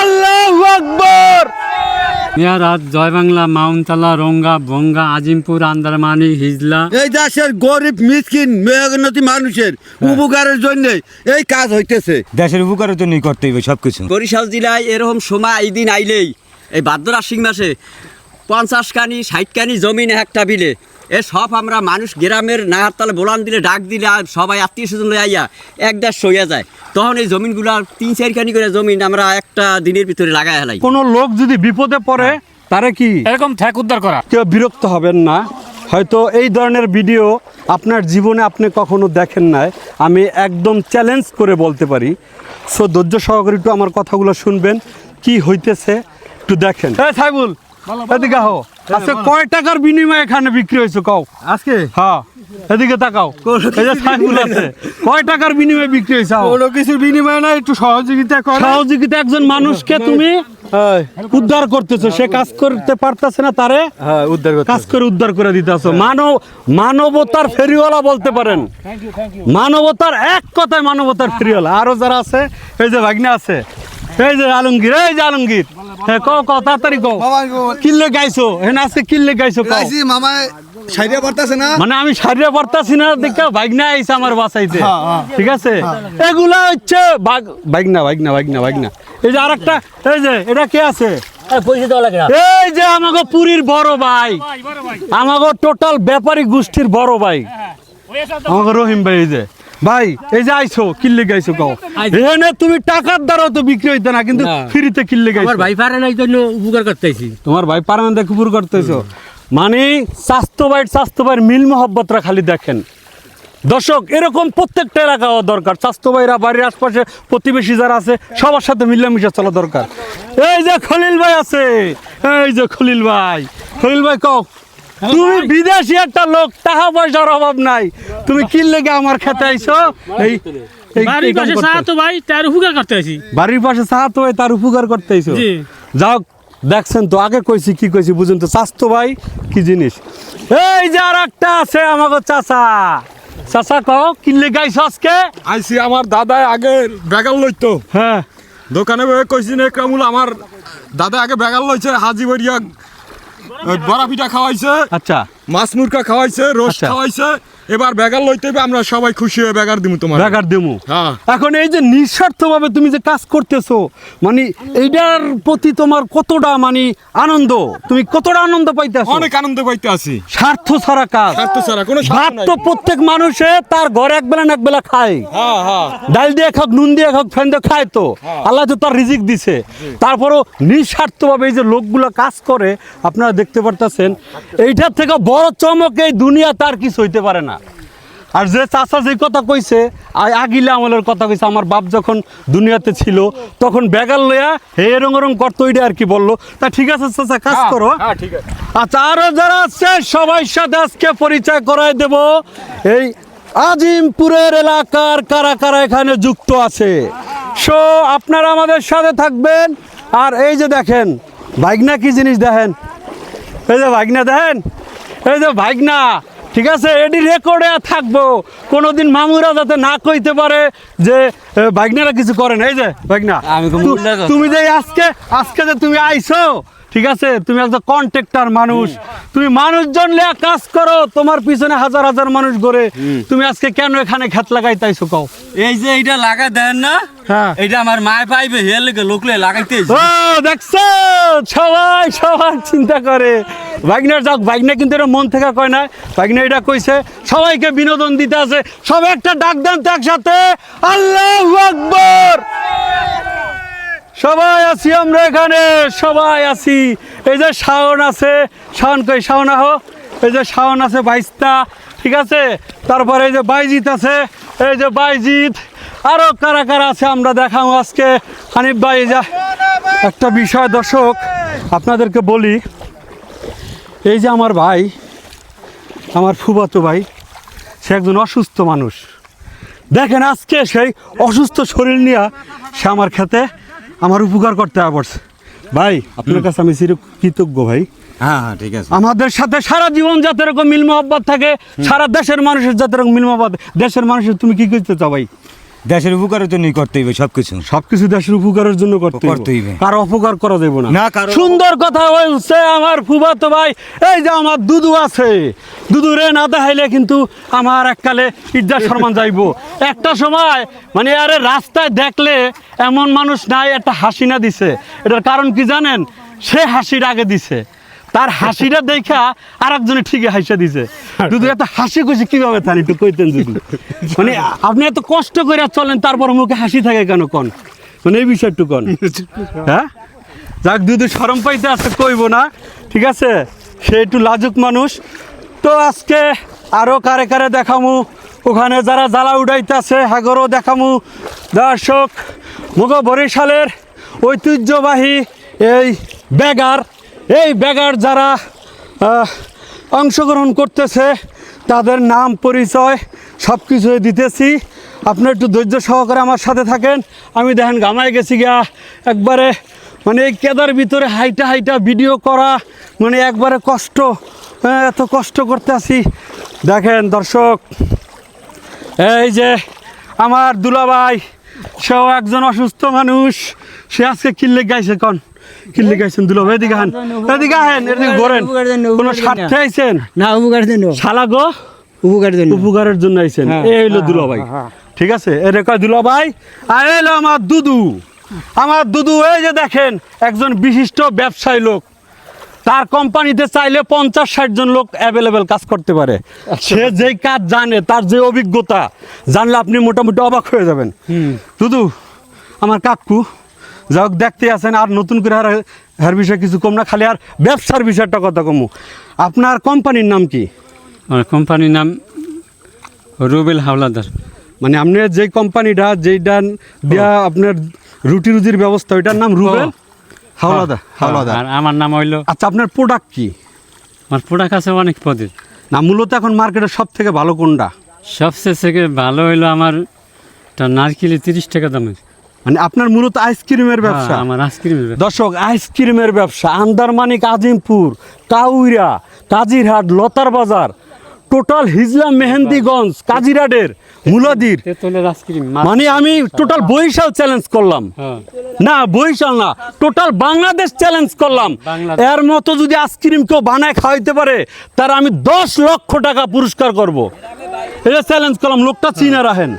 আল্লাহু আকবার। মেয়ারাত জয় বাংলা মাউন্টতলা রঙ্গা বঙ্গা আজিমপুর আন্দারমানি হিজলা। এই দেশের গরিব মিসকিন মেহনতি মানুষের উপকারের জন্য এই কাজ হইতেছে। দেশের উপকারের জন্যই করতে হবে সব কিছু বরিশাল জেলায় এরকম সময় এই দিন আইলেই এই ভাদ্র আশ্বিন মাসে পঞ্চাশ কানি ষাট কানি জমিন একটা বিলে এ সব আমরা মানুষ গ্রামের নাহার তালে বোলান দিলে ডাক দিলে আর সবাই আত্মীয় স্বজন আইয়া এক দেশ সইয়া যায়। তখন এই জমিনগুলো তিন চারখানি করে জমিন আমরা একটা দিনের ভিতরে লাগাই হেলাই কোনো লোক যদি বিপদে পড়ে তারে কি? এরকম ঠেক উদ্ধার করা। কেউ বিরক্ত হবেন না। হয়তো এই ধরনের ভিডিও আপনার জীবনে আপনি কখনো দেখেন নাই। আমি একদম চ্যালেঞ্জ করে বলতে পারি। সো ধৈর্য সহকারে একটু আমার কথাগুলো শুনবেন। কি হইতেছে একটু দেখেন। এই সাইবুল এদিকে হো আজকে কয় টাকার বিনিময়ে এখানে বিক্রি হয়েছে কও? আজকে? হ্যাঁ এদিকে তাকাও। এই যে সাইবুল আছে। কয় টাকার বিনিময়ে বিক্রি হয়েছে কোনো কিছুর বিনিময় না একটু সহযোগিতা করে। সহযোগিতা একজন মানুষকে তুমি উদ্ধার করতেছো সে কাজ করতে পারতেছে না তারে হ্যাঁ উদ্ধার কাজ করে উদ্ধার করে দিতেছো। মানব মানবতার ফেরিওয়ালা বলতে পারেন। মানবতার এক কথায় মানবতার ফেরিওয়ালা। আরও যারা আছে এই যে ভাগ্নে আছে এই যে আলমগীর এই যে আলমগীর। হ্যাঁ কও কও তাড়াতাড়ি কও। কিল্লে গাইছো হেন আছে কিল্লে গাইছো কও। মামা সাইডে পড়তেছে না? মানে আমি সারিয়ে পারতাছি না দেখে ভাগনা আইছে আমার বাসাইতে। ঠিক আছে? এগুলা হচ্ছে বাগ- ভাগনা ভাগনা ভাগনা ভাগনা। এই যে আরেকটা এই যে এটা কে আছে? এই যে আমাকে পুরীর বড় ভাই। আমাকে টোটাল ব্যাপারী গোষ্ঠীর বড় ভাই। আমাকে রহিম ভাই এই যে। ভাই এই যে আইছো কিল্লে গাইছো কও। এখানে তুমি টাকার দ্বারা তো বিক্রি হইতে না কিন্তু ফ্রিতে কিল্লে গাইছো। আমার ভাই পারে না এই জন্য উপকার করতেছি। তোমার ভাই পারমানেন্ট কুপুর করতেছো। মানে স্বাস্থ্য ভাইয়ের মিল মহব্বতরা খালি দেখেন। দর্শক এরকম প্রত্যেকটা এলাকা হওয়া দরকার। স্বাস্থ্য ভাইরা বাড়ির আশপাশে প্রতিবেশী যারা আছে সবার সাথে মিলেমিশে চলা দরকার। এই যে খলিল ভাই আছে এই যে খলিল ভাই। খলিল ভাই কও তুমি বিদেশি একটা লোক টাকা পয়সার অভাব নাই। তুমি কি লেগে আমার খেতে আইছো? এই এই- এই কাম ভাই তার উপকার করতে বাড়ির পাশে হয় তার উপকার করতে আইছো। যাও দেখছেন তো আগে কইছি কি কইছি বুঝুন তো স্বাস্থ্য ভাই কি জিনিস? এই যে আর একটা আছে আমাকে চাচা। চাচা কও কিনলে গাইছ আজকে? আইসি আমার দাদা আগে বেগাল লইতো। হ্যাঁ। দোকানে বয়ে কইছি নে কামুল আমার দাদা আগে বেগাল লইছে হাজি বড়িয়া বড়া পিঠা খাওয়াইছে আচ্ছা মাছ মুরগা খাওয়াইছে রোস্ট আচ্ছা। খাওয়াইছে এবার বেগাল লইতে হবে আমরা সবাই খুশি হয়ে বেগার দিমু তোমার। বেকার দিমু? হ্যাঁ। এখন এই যে নিঃস্বার্থ ভাবে তুমি যে কাজ করতেছো মানে এইটার প্রতি তোমার কতটা মানে আনন্দ? তুমি কতটা আনন্দ পাইতেছো অনেক আনন্দ পাইতে আছি। স্বার্থ ছাড়া কাজ। স্বার্থ ছাড়া কোনো স্বার্থ ভাত তো প্রত্যেক মানুষে তার ঘরে এক বেলা না এক বেলা খায়। হ্যাঁ হ্যাঁ। ডাল দিয়ে খাক নুন দিয়ে খাক ফ্যান দিয়ে খায় তো। আল্লাহ তো তার রিজিক দিছে। তারপরও নিঃস্বার্থভাবে এই যে লোকগুলো কাজ করে আপনারা দেখতে পারতেছেন এইটার থেকে বড় চমক এই দুনিয়া তার কিছু হইতে পারে না। আর যে চাচা যে কথা কইছে আগিলা আমলের কথা কইছে আমার বাপ যখন দুনিয়াতে ছিল তখন বেগাল লইয়া হে এরম এরম করতো ওইটা আর কি বলল? তা ঠিক আছে চাচা কাজ করো। হ্যাঁ ঠিক আছে। আচ্ছা আরও যারা আছে সবাই সাথে আজকে পরিচয় করাই দেব। এই আজিমপুরের এলাকার কারা কারা এখানে যুক্ত আছে? সো আপনারা আমাদের সাথে থাকবেন। আর এই যে দেখেন ভাগনা কি জিনিস দেখেন? এই যে ভাগনা দেখেন? এই যে ভাগনা। ঠিক আছে এটি রেকর্ডে থাকব কোনো দিন মামুরা যাতে না কইতে পারে যে ভাগনারা কিছু করেন এই যে ভাগনা। তুমি যে আজকে আজকে যে তুমি আইছো ঠিক আছে? তুমি একজন কন্ট্রাক্টর মানুষ। তুমি মানুষজন লিয়া কাজ করো তোমার পিছনে হাজার হাজার মানুষ গড়ে তুমি আজকে কেন এখানে খেত লাগাইতাইছো কও? এই যে এইটা লাগাই দেন না হ্যাঁ। এইটা আমার মায় পাইবে হেল লোকলে লাগাইতে ও দেখছ? সবাই সবাই চিন্তা করে। ভাগনার যাক ভাগনা কিন্তু এটা মন থেকে কয় না। ভাগনা এটা কইছে সবাইকে বিনোদন দিতে আছে। সবাই একটা ডাক দেন তো একসাথে। আল্লাহ আকবর! সবাই আছি আমরা এখানে, সবাই আছি। এই যে শাওন আছে, শাওন কই? শাওন আহ। এই যে শাওন আছে, বাইশটা, ঠিক আছে? তারপরে এই যে বাইজিৎ আছে, এই যে বাইজিৎ। আরও কারা কারা আছে আমরা দেখাবো আজকে। হানিফ ভাই যা একটা বিষয় দর্শক, আপনাদেরকে বলি। এই যে আমার ভাই, আমার ফুবাতো ভাই, সে একজন অসুস্থ মানুষ। দেখেন আজকে সেই অসুস্থ শরীর নিয়ে সে আমার খেতে আমার উপকার করতে পারছে ভাই আপনার কাছে আমি চির কৃতজ্ঞ ভাই। হ্যাঁ হ্যাঁ ঠিক আছে। আমাদের সাথে সারা জীবন যাতে এরকম মিল মহব্বত থাকে সারা দেশের মানুষের যাতে এরকম মিল মহব্বত দেশের মানুষের তুমি কি করতে চাও ভাই? দেশের উপকারের জন্যই করতে হইবে সবকিছু। সবকিছু দেশের উপকারের জন্য করতে করতে হইবে। কারও অপকার করা যাবে না। না, কারো- সুন্দর কথা বলছে আমার ফুবাতো ভাই। এই যে আমার দুদু আছে। দুদু রে না দেখাইলে কিন্তু আমার এককালে ইজ্জা শর্মান যাইবো। একটা সময় মানে আরে রাস্তায় দেখলে এমন মানুষ নাই একটা হাসি না দিছে। এটার কারণ কি জানেন? সে হাসির আগে দিছে। তার হাসিটা দেখা আর একজনে ঠিকই হাসিটা দিছে। দুদু এত হাসি খুশি কীভাবে থান একটু কইতেন যদি? মানে আপনি এত কষ্ট করে চলেন, তারপর মুখে হাসি থাকে কেন কন? মানে এই বিষয়টু কন। হ্যাঁ? যাক দুধু সরম পাইতে আছে, কইব না। ঠিক আছে? সে একটু লাজুক মানুষ। তো আজকে আরও কারে কারে দেখামু। ওখানে যারা জ্বালা উড়াইতেছে, হাগরও দেখামু। দর্শক মুখ বরিশালের ঐতিহ্যবাহী এই ব্যাগার এই ব্যাগার যারা অংশগ্রহণ করতেছে তাদের নাম পরিচয় সব কিছু দিতেছি। আপনার একটু ধৈর্য সহকারে আমার সাথে থাকেন। আমি দেখেন গামায় গেছি গিয়া। একবারে মানে এই কেদার ভিতরে হাইটা হাইটা ভিডিও করা মানে একবারে কষ্ট হ্যাঁ, এত কষ্ট করতে আসি দেখেন দর্শক এই যে আমার দুলাভাই সেও একজন অসুস্থ মানুষ সে আজকে কিল্লে গাইছে কন। কিল্লে গাইছেন দুলাভাই এদিকে হান এদিকে হান এদিকে ঘোরেন। কোনো স্বার্থে আইছেন? না উপকার জন্য। শালা গো উপকার জন্য। উপকারের জন্য আইছেন। এই হইল দুলাভাই। ঠিক আছে? এর কয় আর আমার দুদু। আমার দুদু এই যে দেখেন একজন বিশিষ্ট ব্যবসায়ী লোক। তার কোম্পানিতে চাইলে পঞ্চাশ ষাট জন লোক অ্যাভেলেবেল কাজ করতে পারে। সে যেই কাজ জানে তার যে অভিজ্ঞতা জানলে আপনি মোটামুটি অবাক হয়ে যাবেন। দুদু আমার কাকু যা হোক দেখতে আছেন আর নতুন করে আর এর বিষয়ে কিছু কম না খালি আর ব্যবসার বিষয়টা কথা কমু। আপনার কোম্পানির নাম কি? আমার কোম্পানির নাম রুবেল হাওলাদার। মানে আপনি যে কোম্পানিটা যেইটা দিয়া আপনার রুটি রুজির ব্যবস্থা ওইটার নাম রুবেল হাওলাদা হাওলাদা আর আমার নাম হইল আচ্ছা আপনার প্রোডাক্ট কি? আমার প্রোডাক্ট আছে অনেক পদের না মূলত এখন মার্কেটে সব থেকে ভালো কোনটা? সবচেয়ে থেকে ভালো হইল আমার একটা নারকেলি তিরিশ টাকা দামের। মানে আপনার মূলত আইসক্রিমের ব্যবসা। হ্যাঁ, আমার আইসক্রিমের দর্শক আইসক্রিমের ব্যবসা আন্দারমানিক আজিমপুর কাউইরা কাজিরহাট লতার বাজার টোটাল হিজলা মেহেন্দিগঞ্জ কাজিরাটের মুলাদির। মানে আমি টোটাল বরিশাল চ্যালেঞ্জ করলাম। হ্যাঁ। না বরিশাল না টোটাল বাংলাদেশ চ্যালেঞ্জ করলাম। এর মতো যদি আইসক্রিম কেউ বানায় খাওয়াইতে পারে তার আমি দশ লক্ষ টাকা পুরস্কার করব। এটা চ্যালেঞ্জ করলাম লোকটা চিনা রাখেন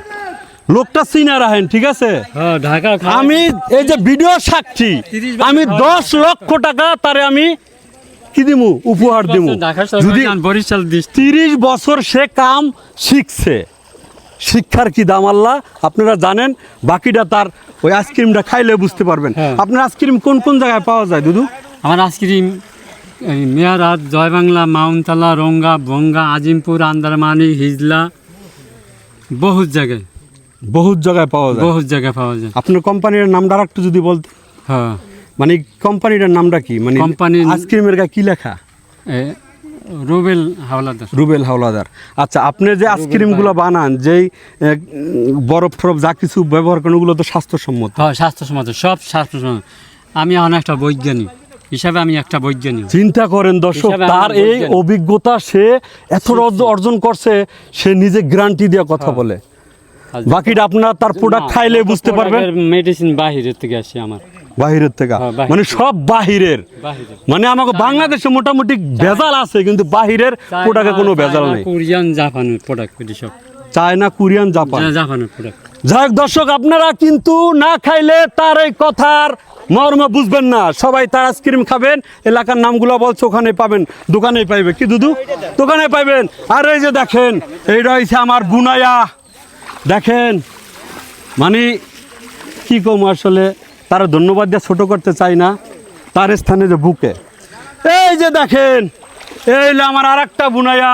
লোকটা চিনা রাখেন ঠিক আছে? হ্যাঁ আমি এই যে ভিডিও সাক্ষী আমি দশ লক্ষ টাকা তারে আমি কি দিমু? উপহার দিমু। যদি বরিশাল তিরিশ বছর সে কাম শিখছে। শিক্ষার কি দাম আল্লাহ? আপনারা জানেন বাকিটা তার ওই আইসক্রিমটা খাইলে বুঝতে পারবেন। হ্যাঁ। আপনার আইসক্রিম কোন কোন জায়গায় পাওয়া যায় দুদু? আমার আইসক্রিম মেয়ারাত জয়বাংলা মাউন্টতলা রঙ্গা বঙ্গা আজিমপুর আন্দারমানি হিজলা বহুত জায়গায়। বহুত জায়গায় পাওয়া যায়। বহুত জায়গায় পাওয়া যায়। আপনার কোম্পানির নামটা একটু যদি বলতে। হ্যাঁ। মানে কোম্পানিটার নামটা কি? মানে কোম্পানির- আইসক্রিমের গায়ে কি লেখা? রুবেল হাওলাদার। রুবেল হাওলাদার। আচ্ছা আপনি যে আইসক্রিমগুলো বানান যেই বরফ টরফ যা কিছু ব্যবহার করেন ওগুলো তো স্বাস্থ্যসম্মত। হ্যাঁ স্বাস্থ্যসম্মত সব স্বাস্থ্যসম্মত। আমি এখন একটা বৈজ্ঞানিক। হিসাবে আমি একটা বৈজ্ঞানিক। চিন্তা করেন দর্শক তার এই অভিজ্ঞতা সে এত অর্জ- অর্জন করছে সে নিজে গ্যারান্টি দিয়ে কথা বলে। বাকিটা আপনার তার প্রোডাক্ট খাইলে বুঝতে পারবেন? মেডিসিন বাহিরের থেকে আসে আমার। বাহিরের থেকে? হ্যাঁ, মানে সব বাহিরের। মানে আমাকে বাংলাদেশে মোটামুটি ভেজাল আছে কিন্তু বাহিরের প্রোডাক্টে কোনো ভেজাল নেই। কোরিয়ান জাপানের প্রোডাক্ট সব। China Korean Japan. জাপানের প্রোডাক্ট যাই হোক দর্শক আপনারা কিন্তু না খাইলে তার এই কথার মর্ম বুঝবেন না। সবাই তার আইসক্রিম খাবেন এলাকার নামগুলো বলছে ওখানে পাবেন দোকানেই পাইবে। কি দুদু? দোকানে পাইবেন। আর এই যে দেখেন এই রয়েছে আমার বুনায়া। দেখেন মানে কি কম আসলে, তারা ধন্যবাদ দিয়ে ছোট করতে চাই না, তার স্থানে যে বুকে। এই যে দেখেন, এই আমার আর একটা বুনাইয়া,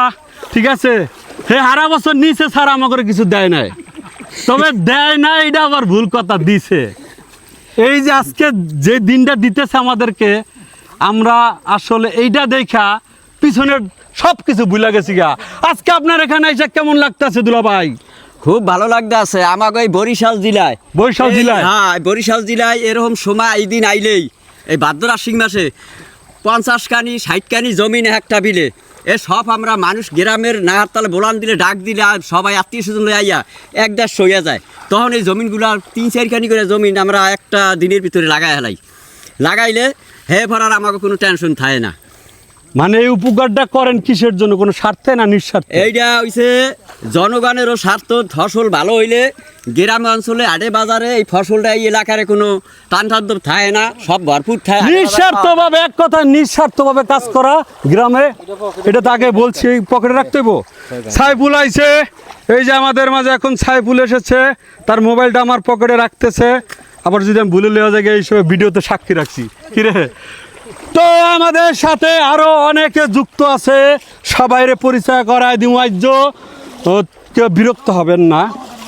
ঠিক আছে? হে হারা বছর নিচে ছাড়া আমাকে কিছু দেয় নাই। তবে দেয় না এটা আবার ভুল কথা দিছে। এই যে আজকে যে দিনটা দিতেছে আমাদেরকে, আমরা আসলে এইটা দেখা পিছনের সব কিছু ভুলে গেছি গা। আজকে আপনার এখানে এসে কেমন লাগতেছে দুলা ভাই খুব ভালো লাগতে আছে আমাকে এই বরিশাল জেলায়। বরিশাল জেলায়? হ্যাঁ বরিশাল জেলায় এরকম সময় এই দিন আইলেই। এই ভাদ্র আশ্বিন মাসে পঞ্চাশ কানি ষাট কানি জমিন একটা বিলে। এ সব আমরা মানুষ গ্রামের নাহার তালে বোলান দিলে ডাক দিলে আর সবাই আত্মীয় স্বজন আইয়া এক দেশ সইয়া যায়। তখন এই জমিনগুলো তিন চারখানি করে জমিন আমরা একটা দিনের ভিতরে লাগাই হেলাই লাগাইলে হে ভরার আমাকে কোনো টেনশন থাকে না। মানে এই উপকারটা করেন কিসের জন্য? কোনো স্বার্থে না নিঃস্বার্থে? এইটা হইছে জনগণেরও স্বার্থ ফসল ভালো হইলে গ্রাম অঞ্চলে আড়ে বাজারে এই ফসলটা এই এলাকার কোনো টান থাকে না সব ভরপুর থাকে। নিঃস্বার্থভাবে এক কথা নিঃস্বার্থভাবে কাজ করা গ্রামে এটা তাকে বলছি পকেটে রাখতে হইব। সাইফুল আইছে এই যে আমাদের মাঝে এখন সাইফুল এসেছে তার মোবাইলটা আমার পকেটে রাখতেছে। আবার যদি আমি ভুলে লেওয়া যায় এই ভিডিওতে সাক্ষী রাখছি। কিরে তো আমাদের সাথে আরও অনেকে যুক্ত আছে। সবাইরে পরিচয় করায় তো কেউ বিরক্ত হবেন না।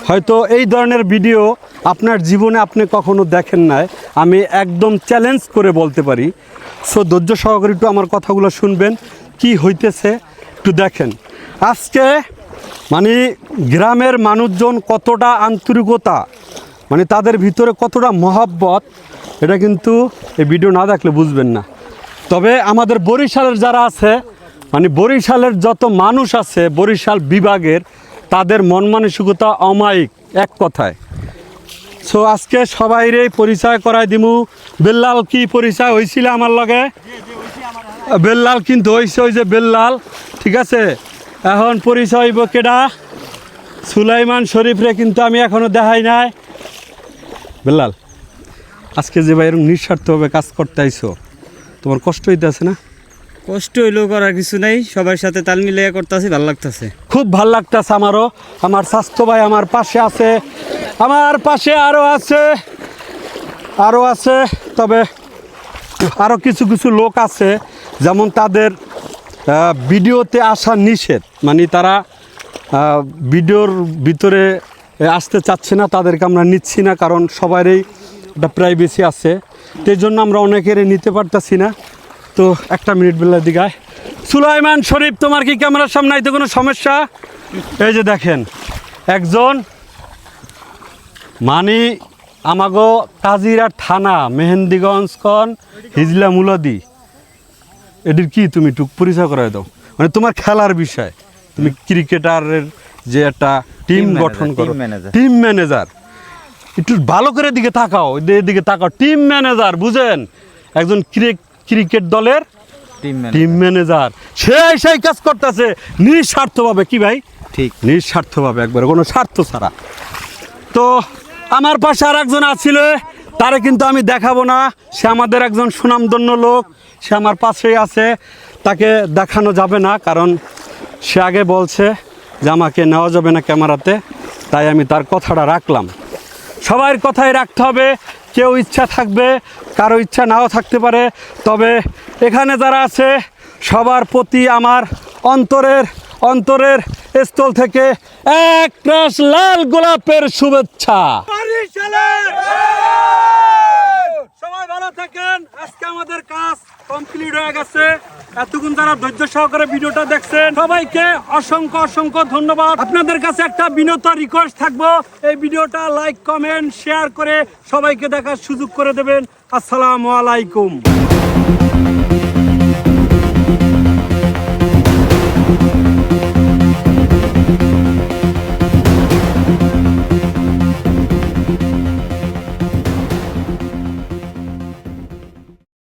হয়তো এই ধরনের ভিডিও আপনার জীবনে আপনি কখনো দেখেন নাই। আমি একদম চ্যালেঞ্জ করে বলতে পারি। সো ধৈর্য সহকারে একটু আমার কথাগুলো শুনবেন। কি হইতেছে একটু দেখেন। আজকে মানে গ্রামের মানুষজন কতটা আন্তরিকতা মানে তাদের ভিতরে কতটা মহাব্বত, এটা কিন্তু এই ভিডিও না দেখলে বুঝবেন না। তবে আমাদের বরিশালের যারা আছে মানে বরিশালের যত মানুষ আছে, বরিশাল বিভাগের, তাদের মন মানসিকতা অমায়িক, এক কথায়। সো আজকে সবাইরে পরিচয় করাই দিমু। বেল্লাল কি পরিচয় হয়েছিল আমার লগে? বেল্লাল কিন্তু হয়েছে ওই যে বেল্লাল, ঠিক আছে? এখন পরিচয় হইব কেডা? সুলাইমান শরীফরে কিন্তু আমি এখনও দেখাই নাই। বেল্লাল, আজকে যে ভাই এরকম নিঃস্বার্থভাবে কাজ করতে আইছো। তোমার কষ্ট হইতে আছে না? কষ্ট হইলেও করার কিছু নাই সবার সাথে তাল মিলিয়ে করতেছি ভালো লাগতেছে। খুব ভালো লাগতেছে আমারও। আমার স্বাস্থ্য ভাই আমার পাশে আছে আমার পাশে আরও আছে আরও আছে তবে আরও কিছু কিছু লোক আছে যেমন তাদের ভিডিওতে আসা নিষেধ। মানে তারা ভিডিওর ভিতরে আসতে চাচ্ছে না তাদেরকে আমরা নিচ্ছি না কারণ সবারই একটা প্রাইভেসি আছে। এই জন্য আমরা অনেকেরই নিতে পারতাছি না। তো একটা মিনিট বেলার দিঘায় সুলাইমান শরীফ তোমার কি ক্যামেরার সামনে আইতে কোনো সমস্যা? এই যে দেখেন একজন মানি আমাগো কাজিরা থানা মেহেন্দিগঞ্জ কন হিজলা মুলাদি। এটির কি তুমি টুক পরিচয় করে দাও। মানে তোমার খেলার বিষয়। তুমি ক্রিকেটারের যে একটা টিম গঠন করো। টিম ম্যানেজার একটু ভালো করে দিকে তাকাও এদিকে তাকাও। টিম ম্যানেজার বুঝেন? একজন ক্রিকেট দলের টিম ম্যানেজার সে সেই কাজ করতেছে নিঃস্বার্থভাবে। কি ভাই? ঠিক। নিঃস্বার্থভাবে একবার কোনো স্বার্থ ছাড়া। তো আমার পাশে আর একজন আছিল তারে কিন্তু আমি দেখাবো না। সে আমাদের একজন সুনামধন্য লোক সে আমার পাশেই আছে। তাকে দেখানো যাবে না কারণ সে আগে বলছে যে আমাকে নেওয়া যাবে না ক্যামেরাতে তাই আমি তার কথাটা রাখলাম। সবার কথাই রাখতে হবে কেউ ইচ্ছা থাকবে কারও ইচ্ছা নাও থাকতে পারে তবে এখানে যারা আছে সবার প্রতি আমার অন্তরের অন্তরের স্থল থেকে এক রাস লাল গোলাপের শুভেচ্ছা। সবাই ভালো থাকেন আজকে আমাদের কাজ কমপ্লিট হয়ে গেছে। এতক্ষণ যারা ধৈর্য সহকারে ভিডিওটা দেখছেন, সবাইকে অসংখ্য অসংখ্য ধন্যবাদ। আপনাদের কাছে একটা বিনত রিকোয়েস্ট থাকব। এই ভিডিওটা লাইক কমেন্ট শেয়ার করে সবাইকে দেখার সুযোগ করে দেবেন। আসসালামু আলাইকুম।